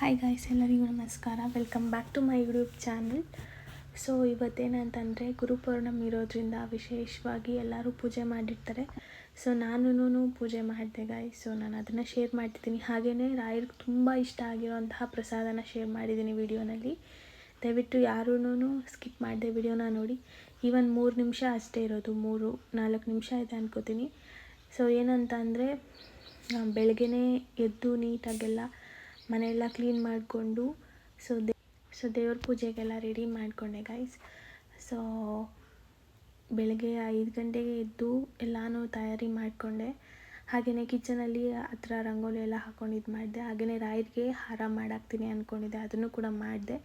Hi guys ಎಲ್ಲರಿಗೂ ನಮಸ್ಕಾರ. Welcome back to my YouTube channel so ಇವತ್ತೇನಂತಂದರೆ Guru Purnima ಇರೋದ್ರಿಂದ ವಿಶೇಷವಾಗಿ ಎಲ್ಲರೂ ಪೂಜೆ ಮಾಡಿರ್ತಾರೆ. ಸೊ ನಾನು ಪೂಜೆ ಮಾಡಿದೆ ಗಾಯ್ಸ್ ಸೊ ನಾನು ಅದನ್ನು ಶೇರ್ ಮಾಡ್ತಿದ್ದೀನಿ. ಹಾಗೆಯೇ ರಾಯರಿಗೆ ತುಂಬ ಇಷ್ಟ ಆಗಿರೋಂತಹ ಪ್ರಸಾದನ ಶೇರ್ ಮಾಡಿದ್ದೀನಿ ವಿಡಿಯೋನಲ್ಲಿ. ದಯವಿಟ್ಟು ಯಾರೂ ಸ್ಕಿಪ್ ಮಾಡಿದೆ ವಿಡಿಯೋನ ನೋಡಿ. ಈವನ್ ಮೂರು ನಿಮಿಷ ಅಷ್ಟೇ ಇರೋದು. ಮೂರು, ನಾಲ್ಕು ನಿಮಿಷ ಇದೆ ಅನ್ಕೋತೀನಿ. ಸೊ ಏನಂತ ಅಂದರೆ ಬೆಳಗ್ಗೆನೇ ಎದ್ದು ನೀಟಾಗೆಲ್ಲ ಮನೆಯೆಲ್ಲ ಕ್ಲೀನ್ ಮಾಡಿಕೊಂಡು ಸೊ ದೇ ಸೊ ದೇವ್ರ ಪೂಜೆಗೆಲ್ಲ ರೆಡಿ ಮಾಡಿಕೊಂಡೆ ಗೈಸ್ ಸೊ ಬೆಳಗ್ಗೆ ಐದು ಗಂಟೆಗೆ ಎದ್ದು ಎಲ್ಲನೂ ತಯಾರಿ ಮಾಡಿಕೊಂಡೆ. ಹಾಗೆಯೇ ಕಿಚನಲ್ಲಿ ಹತ್ರ ರಂಗೋಲಿ ಎಲ್ಲ ಹಾಕೊಂಡು ಇದು ಮಾಡಿದೆ. ಹಾಗೆಯೇ ರಾಯರಿಗೆ ಹಾರ ಮಾಡಾಕ್ತೀನಿ ಅಂದ್ಕೊಂಡಿದ್ದೆ ಅದನ್ನು ಕೂಡ ಮಾಡಿದೆ.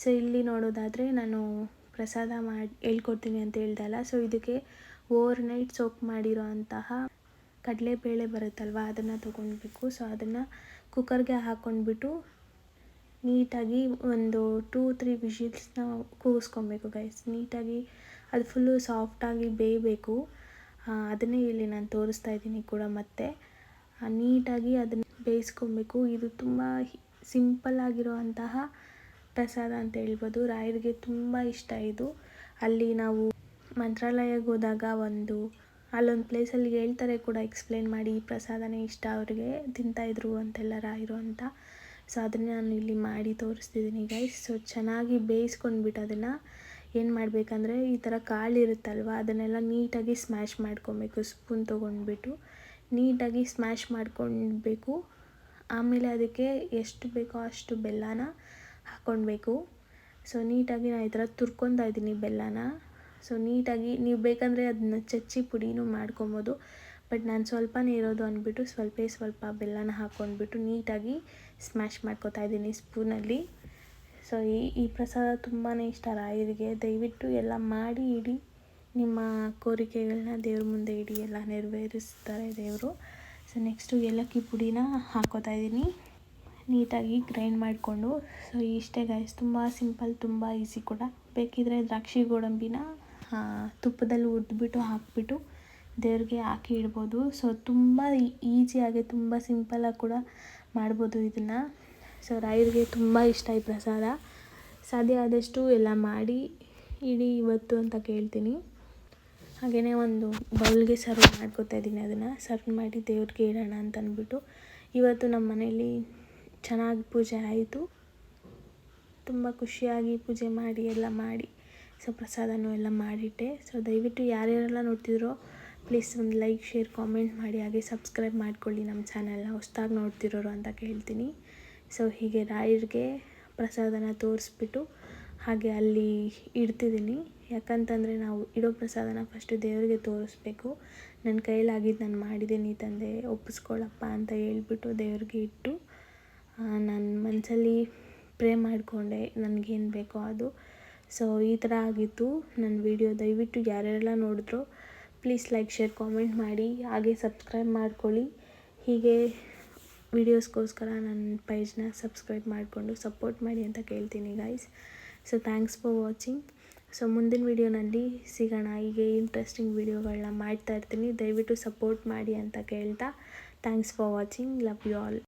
ಸೊ ಇಲ್ಲಿ ನೋಡೋದಾದರೆ ನಾನು ಪ್ರಸಾದ ಮಾಡಿ, ಹೇಳ್ಕೊಡ್ತೀನಿ ಅಂತ ಹೇಳ್ದಲ್ಲ ಸೊ ಇದಕ್ಕೆ ಓವರ್ ನೈಟ್ ಸೋಕ್ ಮಾಡಿರೋ ಅಂತಹ ಕಡಲೆಬೇಳೆ ಬರುತ್ತಲ್ವ, ಅದನ್ನು ತೊಗೊಳ್ಬೇಕು ಸೊ ಅದನ್ನು ಕುಕ್ಕರ್ಗೆ ಹಾಕ್ಕೊಂಡ್ಬಿಟ್ಟು ನೀಟಾಗಿ ಒಂದು ಟೂ ತ್ರೀ ವಿಷಿಲ್ಸ್ನ ಕೂಗಿಸ್ಕೊಬೇಕು ಗೈಸ್ ನೀಟಾಗಿ ಅದು ಫುಲ್ಲು ಸಾಫ್ಟಾಗಿ ಬೇಯಬೇಕು. ಅದನ್ನೇ ಇಲ್ಲಿ ನಾನು ತೋರಿಸ್ತಾ ಇದ್ದೀನಿ ಕೂಡ ಮತ್ತೆ. ನೀಟಾಗಿ ಅದನ್ನು ಬೇಯಿಸ್ಕೊಬೇಕು. ಇದು ತುಂಬ ಸಿಂಪಲ್ ಆಗಿರುವಂತಹ ಪ್ರಸಾದ ಅಂತ ಹೇಳ್ಬೋದು. ರಾಯರಿಗೆ ತುಂಬ ಇಷ್ಟ ಇದು. ಅಲ್ಲಿ ನಾವು ಮಂತ್ರಾಲಯಕ್ಕೆ ಹೋದಾಗ ಒಂದು ಅಲ್ಲೊಂದು ಪ್ಲೇಸಲ್ಲಿ ಹೇಳ್ತಾರೆ ಕೂಡ ಎಕ್ಸ್ಪ್ಲೇನ್ ಮಾಡಿ, ಈ ಪ್ರಸಾದನೇ ಇಷ್ಟ ಅವ್ರಿಗೆ ತಿಂತಾಯಿದ್ರು ಅಂತೆಲ್ಲ ರಾಯರು ಅಂತ. ಸೊ ಅದನ್ನೇ ನಾನು ಇಲ್ಲಿ ಮಾಡಿ ತೋರಿಸ್ತಿದ್ದೀನಿ ಗೈಸ್ ಸೊ ಚೆನ್ನಾಗಿ ಬೇಯಿಸ್ಕೊಂಡ್ಬಿಟ್ಟು ಅದನ್ನು ಏನು ಮಾಡಬೇಕಂದ್ರೆ, ಈ ಥರ ಕಾಳಿರುತ್ತಲ್ವ ಅದನ್ನೆಲ್ಲ ನೀಟಾಗಿ ಸ್ಮ್ಯಾಶ್ ಮಾಡ್ಕೊಬೇಕು ಸ್ಪೂನ್ ತೊಗೊಂಡ್ಬಿಟ್ಟು. ನೀಟಾಗಿ ಸ್ಮ್ಯಾಶ್ ಮಾಡ್ಕೊಳ್ಬೇಕು. ಆಮೇಲೆ ಅದಕ್ಕೆ ಎಷ್ಟು ಬೇಕೋ ಅಷ್ಟು ಬೆಲ್ಲನ ಹಾಕ್ಕೊಳ್ಬೇಕು ಸೊ ನೀಟಾಗಿ ನಾನು ಈ ಥರ ತುರ್ಕೊತಾ ಇದ್ದೀನಿ ಬೆಲ್ಲನ. ಸೊ ನೀಟಾಗಿ ನೀವು ಬೇಕಂದರೆ ಅದನ್ನ ಚಚ್ಚಿ ಪುಡಿನೂ ಮಾಡ್ಕೊಬೋದು. ಬಟ್ ನಾನು ಸ್ವಲ್ಪನೇ ಇರೋದು ಅಂದ್ಬಿಟ್ಟು ಸ್ವಲ್ಪ ಸ್ವಲ್ಪ ಬೆಲ್ಲನ ಹಾಕ್ಕೊಂಡ್ಬಿಟ್ಟು ನೀಟಾಗಿ ಸ್ಮ್ಯಾಶ್ ಮಾಡ್ಕೋತಾ ಇದ್ದೀನಿ ಸ್ಪೂನಲ್ಲಿ. ಸೊ ಈ ಈ ಪ್ರಸಾದ ತುಂಬಾ ಇಷ್ಟ ರಾಯರಿಗೆ ದಯವಿಟ್ಟು ಎಲ್ಲ ಮಾಡಿ ಇಡಿ. ನಿಮ್ಮ ಕೋರಿಕೆಗಳನ್ನ ದೇವ್ರ ಮುಂದೆ ಇಡಿ. ಎಲ್ಲ ನೆರವೇರಿಸ್ತಾರೆ ದೇವರು. ಸೊ ನೆಕ್ಸ್ಟು ಏಲಕ್ಕಿ ಪುಡಿನ ಹಾಕೋತಾ ಇದ್ದೀನಿ. ನೀಟಾಗಿ ಗ್ರೈಂಡ್ ಮಾಡಿಕೊಂಡು. ಸೊ ಇಷ್ಟೇ ಗಾಯ್ಸ್ ತುಂಬ ಸಿಂಪಲ್ ತುಂಬ ಈಸಿ ಕೂಡ. ಬೇಕಿದ್ರೆ ದ್ರಾಕ್ಷಿ ಗೋಡಂಬಿನ ತುಪ್ಪದಲ್ಲಿ ಹುರಿದ್ಬಿಟ್ಟು ಹಾಕಿಬಿಟ್ಟು ದೇವ್ರಿಗೆ ಹಾಕಿ ಇಡ್ಬೋದು. ಸೊ ತುಂಬ ಈಸಿಯಾಗಿ ತುಂಬ ಸಿಂಪಲಾಗಿ ಕೂಡ ಮಾಡ್ಬೋದು ಇದನ್ನು. ಸೊ ರಾಯರಿಗೆ ತುಂಬ ಇಷ್ಟ ಈ ಪ್ರಸಾದ. ಸಾಧ್ಯ ಆದಷ್ಟು ಎಲ್ಲ ಮಾಡಿ ಇಡಿ ಇವತ್ತು ಅಂತ ಕೇಳ್ತೀನಿ. ಹಾಗೆಯೇ ಒಂದು ಬೌಲ್ಗೆ ಸರ್ವ್ ಮಾಡ್ಕೊತಾ ಇದ್ದೀನಿ ಅದನ್ನು. ಸರ್ವ್ ಮಾಡಿ ದೇವ್ರಿಗೆ ಇಡೋಣ ಅಂತ ಅಂದ್ಬಿಟ್ಟು. ಇವತ್ತು ನಮ್ಮ ಮನೇಲಿ ಚೆನ್ನಾಗಿ ಪೂಜೆ ಆಯಿತು. ತುಂಬ ಖುಷಿಯಾಗಿ ಪೂಜೆ ಮಾಡಿ ಎಲ್ಲ ಮಾಡಿ. ಸೊ ಪ್ರಸಾದನೂ ಎಲ್ಲ ಮಾಡಿಟ್ಟೆ. ಸೊ ದಯವಿಟ್ಟು ಯಾರ್ಯಾರೆಲ್ಲ ನೋಡ್ತಿದ್ರೋ ಪ್ಲೀಸ್ ಒಂದು ಲೈಕ್ ಶೇರ್ ಕಾಮೆಂಟ್ ಮಾಡಿ. ಹಾಗೆ ಸಬ್ಸ್ಕ್ರೈಬ್ ಮಾಡ್ಕೊಳ್ಳಿ ನಮ್ಮ ಚಾನೆಲ್ನ ಹೊಸ್ದಾಗಿ ನೋಡ್ತಿರೋರು ಅಂತ ಕೇಳ್ತೀನಿ. ಸೊ ಹೀಗೆ ರಾಯರಿಗೆ ಪ್ರಸಾದನ ತೋರಿಸ್ಬಿಟ್ಟು ಹಾಗೆ ಅಲ್ಲಿ ಇಡ್ತಿದ್ದೀನಿ. ಯಾಕಂತಂದರೆ ನಾವು ಇಡೋ ಪ್ರಸಾದನ ಫಸ್ಟು ದೇವರಿಗೆ ತೋರಿಸ್ಬೇಕು. ನನ್ನ ಕೈಲಾಗಿದ್ದು ನಾನು ಮಾಡಿದ್ದೀನಿ ತಂದೆ ಒಪ್ಪಿಸ್ಕೊಳ್ಳಪ್ಪ ಅಂತ ಹೇಳ್ಬಿಟ್ಟು ದೇವ್ರಿಗೆ ಇಟ್ಟು ನನ್ನ ಮನಸ್ಸಲ್ಲಿ ಪ್ರೇ ಮಾಡಿಕೊಂಡೆ. ನನಗೇನು ಬೇಕೋ ಅದು. ಸೊ ಈ ಥರ ಆಗಿತ್ತು ನನ್ನ ವಿಡಿಯೋ ದಯವಿಟ್ಟು ಯಾರೆಲ್ಲ ನೋಡಿದ್ರು ಪ್ಲೀಸ್ ಲೈಕ್ ಶೇರ್ ಕಾಮೆಂಟ್ ಮಾಡಿ. ಹಾಗೆ ಸಬ್ಸ್ಕ್ರೈಬ್ ಮಾಡ್ಕೊಳ್ಳಿ. ಹೀಗೆ ವೀಡಿಯೋಸ್ಗೋಸ್ಕರ ನನ್ನ ಪೇಜ್ನ ಸಬ್ಸ್ಕ್ರೈಬ್ ಮಾಡಿಕೊಂಡು ಸಪೋರ್ಟ್ ಮಾಡಿ ಅಂತ ಕೇಳ್ತೀನಿ guys so thanks for watching so ಮುಂದಿನ ವೀಡಿಯೋನಲ್ಲಿ ಸಿಗೋಣ. ಹೀಗೆ ಇಂಟ್ರೆಸ್ಟಿಂಗ್ ವೀಡಿಯೋಗಳನ್ನ ಮಾಡ್ತಾ ಇರ್ತೀನಿ. ದಯವಿಟ್ಟು ಸಪೋರ್ಟ್ ಮಾಡಿ ಅಂತ ಕೇಳ್ತಾ. Thanks for watching love you all